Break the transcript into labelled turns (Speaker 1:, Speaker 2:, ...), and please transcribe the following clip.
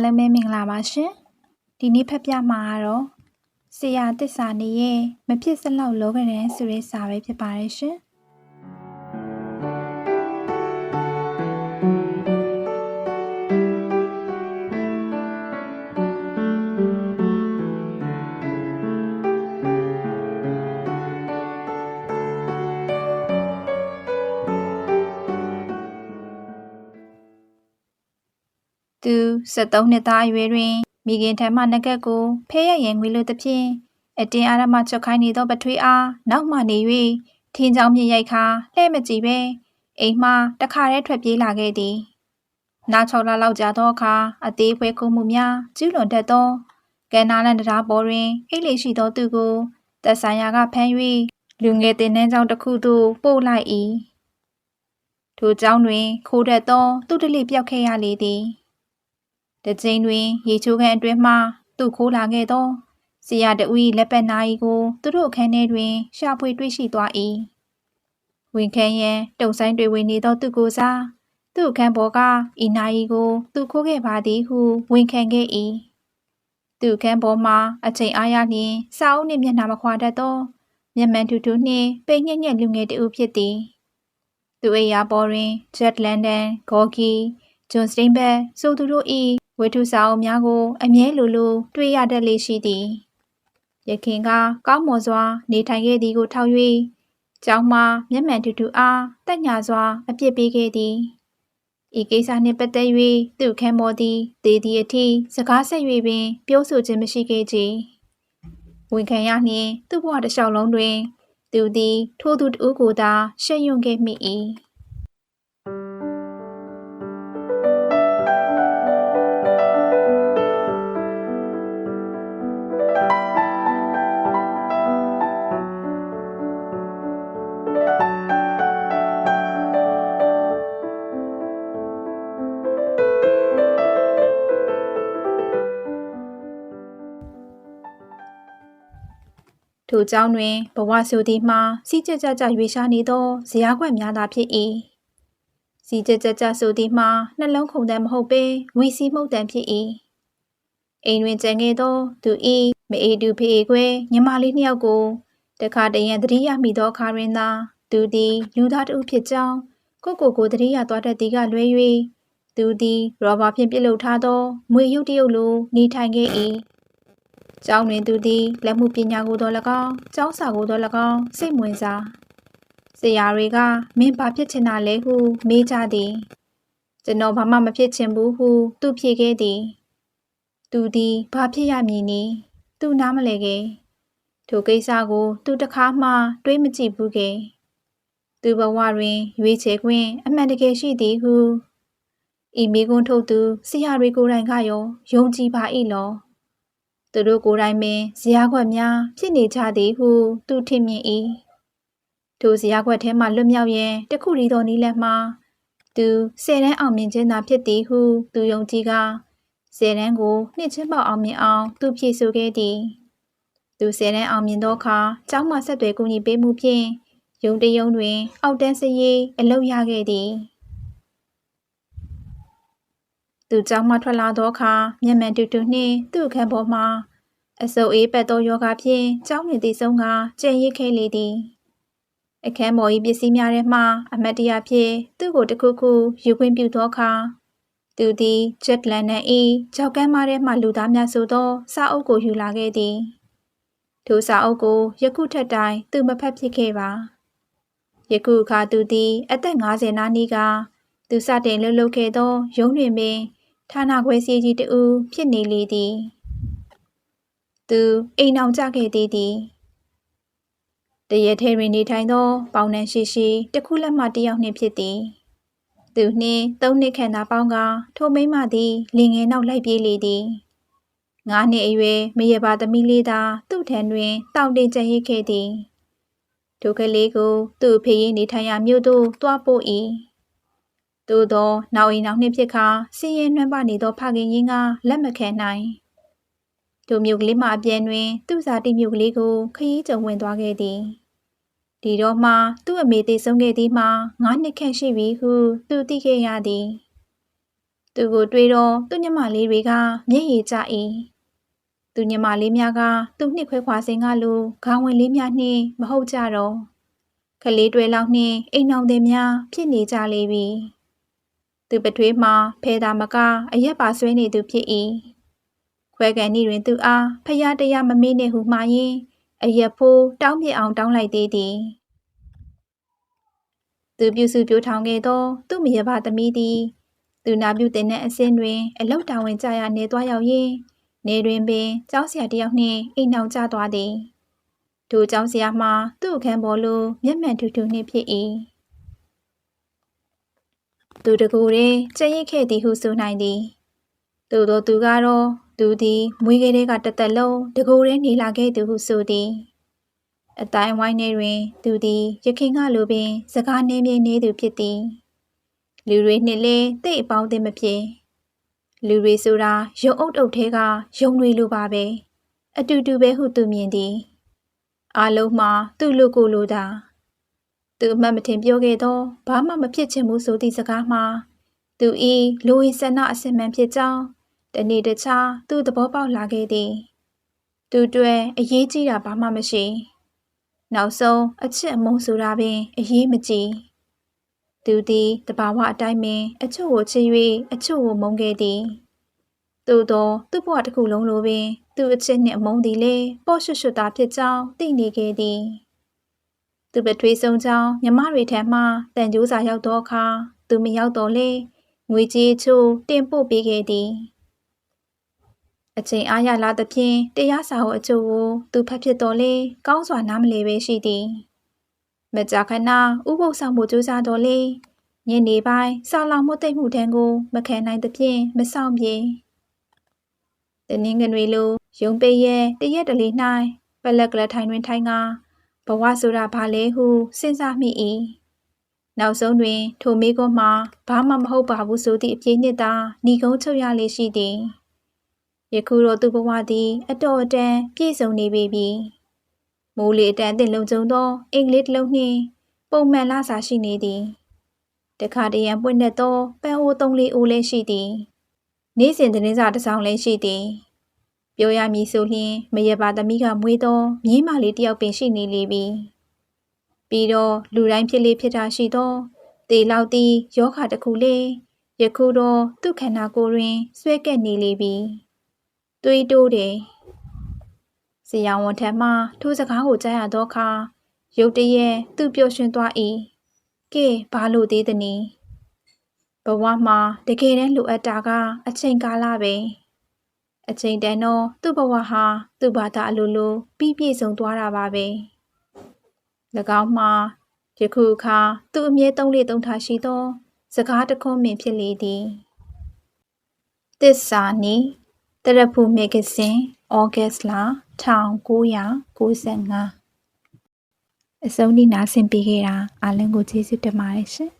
Speaker 1: အားလုံးပဲမင်္ဂလာပါရှင်ဒီနေ့ဖက်ပြမှာကတော့ဆရာတစ္ဆာနေရဲ့မဖြစ်စလောက်လောကရန်ဆိုတဲ့စာပဲဖြစ်ပါတယ်ရှင် သူ73နှစ်သားအရွယ်တွင်မိခင်ထံမှနဂတ်ကိုဖဲရရင်ငွေလိုသဖြင့်အတင်းအာရမချုပ်ခိုင်းနေသောပထွေးအားနောက်မှနေ၍ထင်းချောင်းမြင့်ရိုက်ခါလှဲ့မကြည့်ပဲအိမ်မှတခါတည်းထွက်ပြေးလာခဲ့သည်နောက်6လလောက်ကြာသောအခါအသေးဖွဲခုမှုများကျူးလွန်တတ်သောကဲနာလန်တရားပေါ်တွင်အိတ်လေးရှိသောသူကိုသက်ဆိုင်ရာကဖမ်း၍လူငယ်တင်နှန်းကြောင်းတစ်ခုသို့ပို့လိုက်၏ထိုကြောင်းတွင် ခိုးတတ်သောသူတလိပြောက်ခဲ့ရလေသည် တကြိမ်တွင် ရေချိုးခန်းအတွင်းမှသူ့ခိုးလာခဲ့သောဆရာတဦး၏လက်ပတ်နာရီကိုသူတို့အခန်းထဲတွင် ရှာဖွေတွေ့ရှိသွား၏ဝင်ခန်းရန်တုံဆိုင်တွေဝင်နေသောသူကိုစားသူ့အခန်းပေါ်ကဤနာရီကို သူခိုးခဲ့ပါသည်ဟု ဝန်ခံခဲ့၏သူ့အခန်းပေါ်မှာအချိန်အားရလျင်စာအုပ်နှင့်မျက်နှာမခွာတတ်သောမျက်မှန်ထူးထူးနှင့်ပိတ်ညက်ညက်လူငယ်တဦးဖြစ်သည်သူအိယာပေါ်တွင်ဂျက်လန်ဒန်ဂေါ်ဂီဂျွန်စတိန်ဘက်ဆိုသူတို့၏ ဝတ္ထုစာအုပ်များကို အမြဲလိုလိုတွေ့ရတတ်လေရှိသည်ရခင်ကကောင်းမွန်စွာ နေထိုင်ခဲ့သည်ကိုထောက်၍ကျောင်းမှမျက်မှန်တူတူအားတက်ညာစွာ အပြစ်ပေးခဲ့သည်ဤကိစ္စနှင့်ပတ်သက်၍သူ့ခမ်းမော်သည်ဒေသည်အထိစကားဆက်၍ပင် ပြောဆိုခြင်းမရှိခဲ့ကြဝန်ခံရနှင့်သူ့ဘဝတစ်လျှောက်လုံးတွင် သူသည် ထိုသူတဦးကိုသာရှက်ရွံ့ခဲ့မိ၏ ထိုကြောင့်တွင်ဘဝဆိုသည်မှာစီကြကြကြရွေရှားနေသောဇရာခွက်များသာဖြစ်၏စီကြကြကြဆိုသည်မှာနှလုံးခုန်တမ်းမဟုတ်ပေဝီစီမှုတ်တမ်းဖြစ်၏အိမ်တွင်ကြံခဲ့သောသူဤမအေတူဖေခွဲညီမလေးနှစ်ယောက်ကိုတခါတရံတတိယမိသောအခါတွင်သာသူသည်လူသားတဦးဖြစ်ကြောင်းကိုကိုကိုတတိယသွားတတ်သည်ကလွဲ၍သူသည်ရောဘာဖြင့်ပြစ်လုထားသောမွေရုပ်တရုပ်လိုနေထိုင်ခဲ့၏ ကျောင်းတွင်သူသည်လက်မှုပညာကိုတော်၎င်းကျောင်းစာကိုတော်၎င်းစိတ်ဝင်စားဆရာတွေကမင်းဘာဖြစ်ချင်တာလဲဟုမေးကြသည်ကျွန်တော်ဘာမှမဖြစ်ချင်ဘူးဟုသူဖြေခဲ့သည်သူသည်ဘာဖြစ်ရမည်နည်းသူနားမလဲခဲ့ထိုကိစ္စကို သူတခါမှ တွေးမကြည့်ဘူးခဲ့သူဘဝတွင် ရွေးချယ်ခွင့်အမှန်တကယ်ရှိသည်ဟုဤမိကွန်းထုတ်သူဆရာတွေကိုယ်တိုင်ကရောယုံကြည်ပါ၏လော သူတို့ကိုယ်တိုင်ပင်ဇရာခွက်များဖြစ်နေကြသည်ဟု သူထင်မြင်၏ထိုဇရာခွက်ထဲမှလွတ်မြောက်ရန်တခုတည်းသောနည်းလမ်းမှာသူဆယ်တန်းအောင်မြင်ခြင်းသာဖြစ်သည်ဟု သူယုံကြည်ကဆယ်တန်းကိုနှစ်ချင်းပေါအောင်မြင်အောင် သူဖြည့်ဆို့ခဲ့သည်သူဆယ်တန်းအောင်မြင်သောအခါကျောင်းမှဆက်သွယ်ကူညီပေးမှုဖြင့်ရုံတရုံတွင် အောက်တန်းစရေးအလုပ်ရခဲ့သည် သူကြောင်းမှထွက်လာသောအခါမျက်မှန်တူတူနှင့်သူ့အခန်းပေါ်မှအစုပ်အေးပတ်သောယောဂဖြင့်ကြောင်းနေသည့်ဆုံးကကြံ့ရစ်ခဲလေသည်အခန်းပေါ်၏ပစ္စည်းများထဲမှအမတ်တရဖြင့်သူ့ကိုတခုခုယူခွင့်ပြုသောအခါသူသည်ဂျက်လန်နဲ့၏ကြောက်ကမ်းမထဲမှလူသားများဆိုသောစာအုပ်ကိုယူလာခဲ့သည်ထိုစာအုပ်ကိုယခုထက်တိုင်သူမဖတ်ဖြစ်ခဲ့ပါယခုအခါသူသည် အသက်50နားနီးကသူစတင်လှုပ်လှုပ်ခဲ့သောရုံးတွင်ပင် ဌာနခွဲစီကြီးတဦးဖြစ်နေလေသည်သူအိမ်အောင်ကြခဲ့သေးသည်တရထဲတွင်နေထိုင်သော ပေါင်နှံရှိရှိတခုလက်မှတယောက်နှင့်ဖြစ်သည်သူနှင့်သုံးနှစ်ခန့်သာပေါင်းကထိုမိမသည်လင်ငယ်နောက်လိုက်ပြေးလေသည်ငါးနှစ်အရွယ်မရပါသမီးလေးသာသူ့ထံတွင်တောင့်တင်ကြရစ်ခဲ့သည်ဒုက္ခလေးကိုသူ့ဖေရင်နေထိုင်ရာမြို့သို့တွားပို့၏ သို့သောနောက်အိမ်နောက်နှစ်ဖြစ်ခါစည်ရင်နှွမ်းပနေသောဖခင်ရင်းကလက်မခံနိုင်သူမြို့ကလေးမှအပြန်တွင် သူ့စာတိမြို့ကလေးကိုခရီးကြုံဝင်သွားခဲ့သည်ဒီတော့မှသူ့အမေသေးဆုံးခဲ့သည်မှာငါးနှစ်ခန့်ရှိပြီဟုသူသိခဲ့ရသည်သူကိုတွေးတော့သူ့ညမလေးတွေကမျက်ရည်ကျ၏သူညမလေးများကသူ့နှစ်ခွဲခွာစဉ်ကလိုခေါင်းဝင်လေးများနှင့်မဟုတ်ကြတော့ကလေးတွေလောက်နှင့်အိမ်အောင်သည်များဖြစ်နေကြလေပြီ သူပထွေးမှာဖဲသာမကအရက်ပါဆွဲနေသူဖြစ်၏ခွဲကန်ဤတွင်သူအားဖျားတရားမမေ့နဲ့ဟုမှားရင်အရက်ဖိုးတောင်းပြအောင်တောင်းလိုက်သေးသည်သူပြုစုပြိုးထောင်ခဲ့သော သူ့မရပါသမီးသည်သူနာပြုတင်တဲ့အဆင်းတွင် အလောက်တာဝန်ကြရနေသွားရောက်ရင်းနေတွင်ပင်ကျောင်းဆရာတယောက်နှင့်အိမ်အောင်ကျသွားသည်ထိုကျောင်းဆရာမှာသူ့အခန်းပေါ်လိုမျက်မှန်ထူထူနှင့်ဖြစ်၏ သူတကူတွင်ကြက်ရစ်ခဲ့သည်ဟုဆိုနိုင်သည်သို့သောသူကတော့သူသည်မွေးကလေးကတသက်လုံးတကူတွင်နေလာခဲ့သူဟုဆိုသည်အတိုင်းဝိုင်းနေတွင် သူသည်ရခင်ကလိုပင် စကားနည်းမြဲနေသူဖြစ်သည်လူတွေနှင့်လည်းတိတ်အပေါင်းအသင်းမဖြစ်လူတွေဆိုတာရုံအုပ်အုပ်ထဲကယုံတွေလိုပါပဲအတူတူပဲဟုသူမြင်သည်အလုံးမှာသူ့လူကိုလိုတာ သူအမှတ်မထင်ပြောခဲ့သောဘာမှမဖြစ်ချင်ဘူးဆိုသည့်စကားမှာသူဤလူဝိဆန္ဒအစင်မှန်ဖြစ်ကြောင်းတနေ့တခြားသူ့သဘောပေါက်လာခဲ့သည်သူတွေ့အရေးကြီးတာဘာမှမရှိနောက်ဆုံးအချစ်အမုန်းဆိုတာပင်အရေးမကြီးသူသည်တဘာဝအတိုင်းပင်အချို့ကိုချစ်၍အချို့ကိုမုန်းခဲ့သည်သို့သောသူ့ဘဝတစ်ခုလုံးလိုပင်သူ့အချစ်နှင့်အမုန်းသည်လည်းပေါ့ရွှွှတ်တာဖြစ်ကြောင်းသိနေခဲ့သည် သူပထွေးဆုံးကြောင်းမြမတွေထံမှတန်ကြိုးစာရောက်သောအခါသူမရောက်တော့လေငွေကြေးချို့တင်ပို့ပေးခဲ့သည်အချိန်အားရလာသဖြင့်တရားစာအုပ်အချို့ကိုသူဖတ်ဖြစ်တော်လေကောင်းစွာနားမလည်ပဲရှိသည်မကြာခဏဥပုသ်ဆောင်မှုကြိုးစားတော်လေညနေပိုင်းစာလောင်မှုတိတ်မှုတန်းကိုမခံနိုင်သဖြင့်မဆောင်ပြေတနင်္ဂနွေလိုရုံပိရဲ့တရက်တလေ၌ပလက်ကလထိုင်တွင်ထိုင်က ဘဝဆိုတာဘာလဲဟုစဉ်းစားမိ၏နောက်ဆုံးတွင် ထိုမိကုန်းမှာဘာမှမဟုတ်ပါဘူးဆိုသည့်အပြေးနှစ်သာဏီကုန်းချုပ်ရလေရှိသည်ယခုတော့သူ့ဘဝသည် အတော်အတန်ပြည့်စုံနေပြီပြီမိုးလေအတန်အသင့်လုံခြုံသောအင်္ဂလိပ်တစ်လုံးနှင့်ပုံမှန်လာစာရှိနေသည်တခါတရံပွင့်တတ်သောပန်းအိုးသုံးလေးအိုးလည်းရှိသည် နေ့စဉ်သတင်းစာတစ်စောင်လည်းရှိသည် ပြောရမည်ဆိုလျှင်မရပါသမီးကမွေးသောမြင်းမလေးတယောက်ပင်ရှိနေလေပြီပြီးတော့လူတိုင်းဖြစ်လေဖြစ်တာရှိသောတေလောက်သည်ယောဂတစ်ခုလေယခုတော့သူ့ခန္ဓာကိုယ်တွင်ဆွဲကက်နေလေပြီသွေးတိုးတယ်ဆရာဝန်ထံမှထိုစကားကိုကြားရသောအခါရုတ်တရက်သူပျော်ရွှင်သွား၏ကဲဘာလို့သေးသနည်းဘဝမှာတကယ်တမ်းလိုအပ်တာကအချိန်ကာလပဲ အချိန်တန်တော့သူ့ဘဝဟာသူ့ဘာသာအလိုလိုပြီးပြည့်စုံသွားတာပါပဲ၎င်းမှာယခုအခါသူ့အမြဲသုံးလေသုံးထားရှိသော စကားတခွန်းမင်ဖြစ်လေသည်တစ္ဆာနီတရဖူမဂ္ဂဇင်းဩဂတ်လ1995အစုံဒီနာဆင်ပေးခဲ့တာအားလုံးကိုကျေးဇူးတင်ပါတယ်ရှင်